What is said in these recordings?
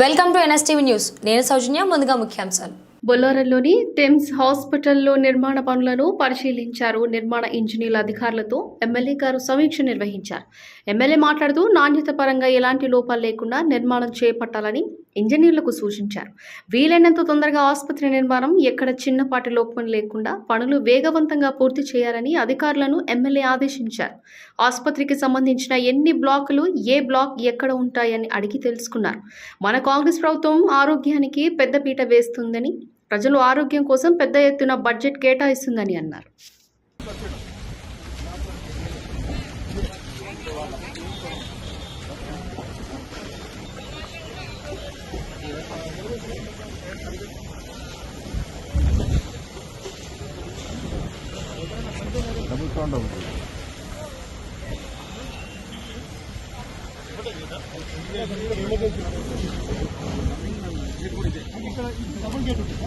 Welcome to NSTV news. నేను సౌజన్య ముందుగా ముఖ్యాంశాలు. బొల్లారంలోని టెమ్స్ హాస్పిటల్లో నిర్మాణ పనులను పరిశీలించారు నిర్మాణ ఇంజనీర్ల అధికారులతో ఎమ్మెల్యే గారు సమీక్ష నిర్వహించారు. ఎమ్మెల్యే మాట్లాడుతూ నాణ్యత పరంగా ఎలాంటి లోపాలు లేకుండా నిర్మాణం చేపట్టాలని ఇంజనీర్లకు సూచించారు. వీలైనంత తొందరగా ఆసుపత్రి నిర్మాణం ఎక్కడ చిన్నపాటి లోపం లేకుండా పనులు వేగవంతంగా పూర్తి చేయాలని అధికారులను ఎమ్మెల్యే ఆదేశించారు. ఆసుపత్రికి సంబంధించిన ఎన్ని బ్లాకులు ఏ బ్లాక్ ఎక్కడ ఉంటాయని అడిగి తెలుసుకున్నారు. మన కాంగ్రెస్ ప్రభుత్వం ఆరోగ్యానికి పెద్దపీట వేస్తుందని ప్రజలు ఆరోగ్యం కోసం పెద్ద ఎత్తున బడ్జెట్ కేటాయిస్తుందని అన్నారు. డబుల్ సౌండ్ అవుతుంది ఇక్కడ డబుల్ గేట్ ఉంటుంది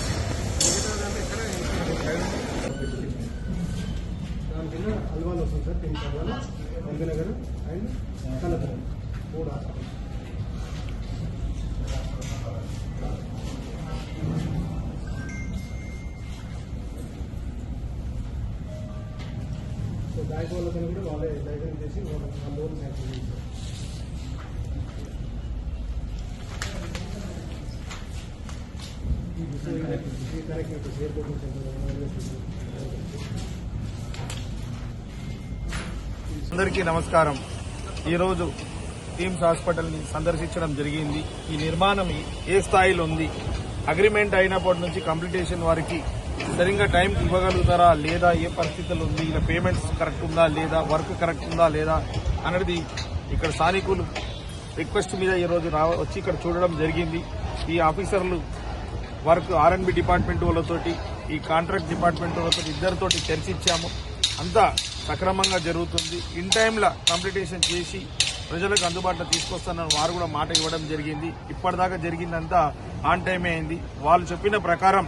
కింద హల్వాలు వస్తుంది సార్ తిని హల్వాలు వందనగర్ అండ్ కలపరం మూడు హాస్పిటల్ సో బ్యాంక్ వాళ్ళతో కూడా వాళ్ళే డైగ్రామ్ చేసి వాళ్ళ ఆ లోన్ శాంక్షన్ చేశారు అందరికీ నమస్కారం. ఈరోజు టీమ్స్ హాస్పిటల్ని సందర్శించడం జరిగింది. ఈ నిర్మాణం ఏ స్థాయిలో ఉంది? అగ్రిమెంట్ అయినప్పటి నుంచి కంప్లీటేషన్ వారికి సరిగ్గా టైంకి ఇవ్వగలుగుతారా? లేదా ఏ పరిస్థితులు ఉంది? ఇలా పేమెంట్స్ కరెక్ట్ ఉందా? లేదా వర్క్ కరెక్ట్ ఉందా? లేదా అనేది ఇక్కడ స్థానికులు రిక్వెస్ట్ మీద ఈరోజు రా వచ్చి ఇక్కడ చూడడం జరిగింది. ఈ ఆఫీసర్లు వర్క్ ఆర్ఎన్బి డిపార్ట్మెంట్ వాళ్ళతోటి ఈ కాంట్రాక్ట్ డిపార్ట్మెంట్ వాళ్ళతో ఇద్దరితోటి చర్చించాము. అంతా సక్రమంగా జరుగుతుంది. ఇన్ టైంలో కంప్లీటేషన్ చేసి ప్రజలకు అందుబాటులో తీసుకొస్తానని వారు కూడా మాట ఇవ్వడం జరిగింది. ఇప్పటిదాకా జరిగిందంతా ఆన్ టైమే అయింది. వాళ్ళు చెప్పిన ప్రకారం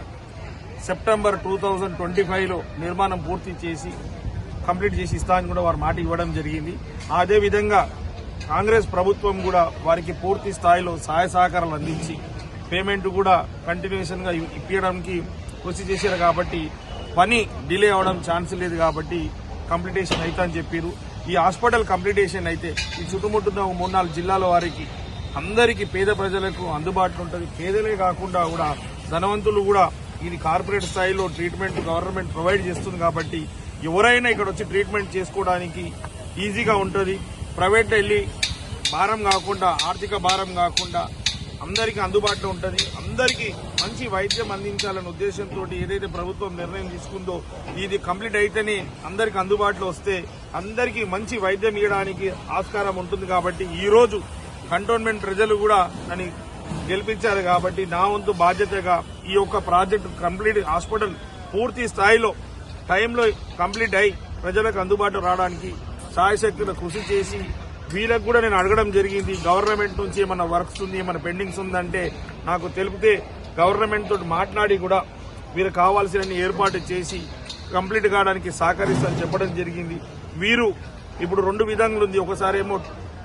సెప్టెంబర్ టూ థౌజండ్ ట్వంటీ ఫైవ్లో నిర్మాణం పూర్తి చేసి కంప్లీట్ చేసి ఇస్తామని కూడా వారు మాట ఇవ్వడం జరిగింది. అదేవిధంగా కాంగ్రెస్ ప్రభుత్వం కూడా వారికి పూర్తి స్థాయిలో సహాయ సహకారాలు అందించి పేమెంట్ కూడా కంటిన్యూషన్గా ఇప్పించడానికి కృషి చేశారు కాబట్టి పని డిలే అవడం ఛాన్స్ లేదు కాబట్టి కంప్లీటేషన్ అవుతా అని చెప్పారు ఈ హాస్పిటల్ కంప్లీటేషన్ అయితే ఈ చుట్టుముట్టున్న మూడు నాలుగు జిల్లాల వారికి అందరికీ పేద ప్రజలకు అందుబాటులో ఉంటుంది. పేదలే కాకుండా కూడా ధనవంతులు కూడా ఇది కార్పొరేట్ స్థాయిలో ట్రీట్మెంట్ గవర్నమెంట్ ప్రొవైడ్ చేస్తుంది కాబట్టి ఎవరైనా ఇక్కడ వచ్చి ట్రీట్మెంట్ చేసుకోవడానికి ఈజీగా ఉంటుంది. ప్రైవేట్ వెళ్ళి భారం కాకుండా ఆర్థిక భారం కాకుండా అందరికీ అందుబాటులో ఉంటుంది. అందరికీ మంచి వైద్యం అందించాలనే ఉద్దేశంతో ఏదైతే ప్రభుత్వం నిర్ణయం తీసుకుందో ఇది కంప్లీట్ అయితేనే అందరికీ అందుబాటులో వస్తే అందరికీ మంచి వైద్యం ఇవ్వడానికి ఆస్కారం ఉంటుంది కాబట్టి ఈ రోజు కంటోన్మెంట్ ప్రజలు కూడా నన్ను గెలిపించారు కాబట్టి నా వంతు బాధ్యతగా ఈ యొక్క ప్రాజెక్టు కంప్లీట్ హాస్పిటల్ పూర్తి స్థాయిలో టైంలో కంప్లీట్ అయి ప్రజలకు అందుబాటులో రావడానికి సాయశక్తులు కృషి చేసి వీళ్ళకు కూడా నేను అడగడం జరిగింది గవర్నమెంట్ నుంచి ఏమైనా వర్క్స్ ఉంది ఏమైనా పెండింగ్స్ ఉందంటే నాకు తెలిపితే గవర్నమెంట్ తోటి మాట్లాడి కూడా వీరు కావాల్సిన ఏర్పాటు చేసి కంప్లీట్ కావడానికి సహకరిస్తారని చెప్పడం జరిగింది. వీరు ఇప్పుడు రెండు విధంగా ఉంది. ఒకసారి ఏమో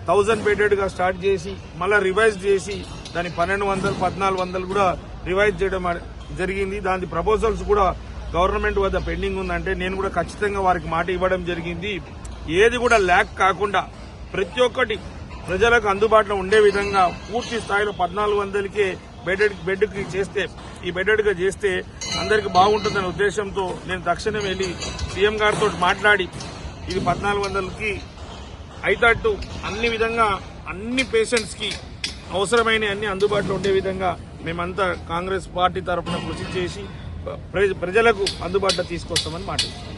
థౌజండ్ బెడెడ్గా స్టార్ట్ చేసి మళ్ళీ రివైజ్ చేసి దాని పన్నెండు వందలు పద్నాలుగు వందలు కూడా రివైజ్ చేయడం జరిగింది. దాని ప్రపోజల్స్ కూడా గవర్నమెంట్ వద్ద పెండింగ్ ఉందంటే నేను కూడా ఖచ్చితంగా వారికి మాట ఇవ్వడం జరిగింది. ఏది కూడా ల్యాక్ కాకుండా ప్రతి ఒక్కటి ప్రజలకు అందుబాటులో ఉండే విధంగా పూర్తి స్థాయిలో పద్నాలుగు వందలకే బెడ్ బెడ్కి చేస్తే ఈ బెడ్గా చేస్తే అందరికి బాగుంటుందనే ఉద్దేశంతో నేను తక్షణం వెళ్ళి సీఎం గారితో మాట్లాడి ఇది పద్నాలుగు వందలకి అయితట్టు అన్ని విధంగా అన్ని పేషెంట్స్కి అవసరమైన అన్ని అందుబాటులో ఉండే విధంగా మేమంతా కాంగ్రెస్ పార్టీ తరఫున కృషి చేసి ప్ర- ప్రజలకు అందుబాటులో తీసుకొస్తామని మాట్లాడుతున్నాం.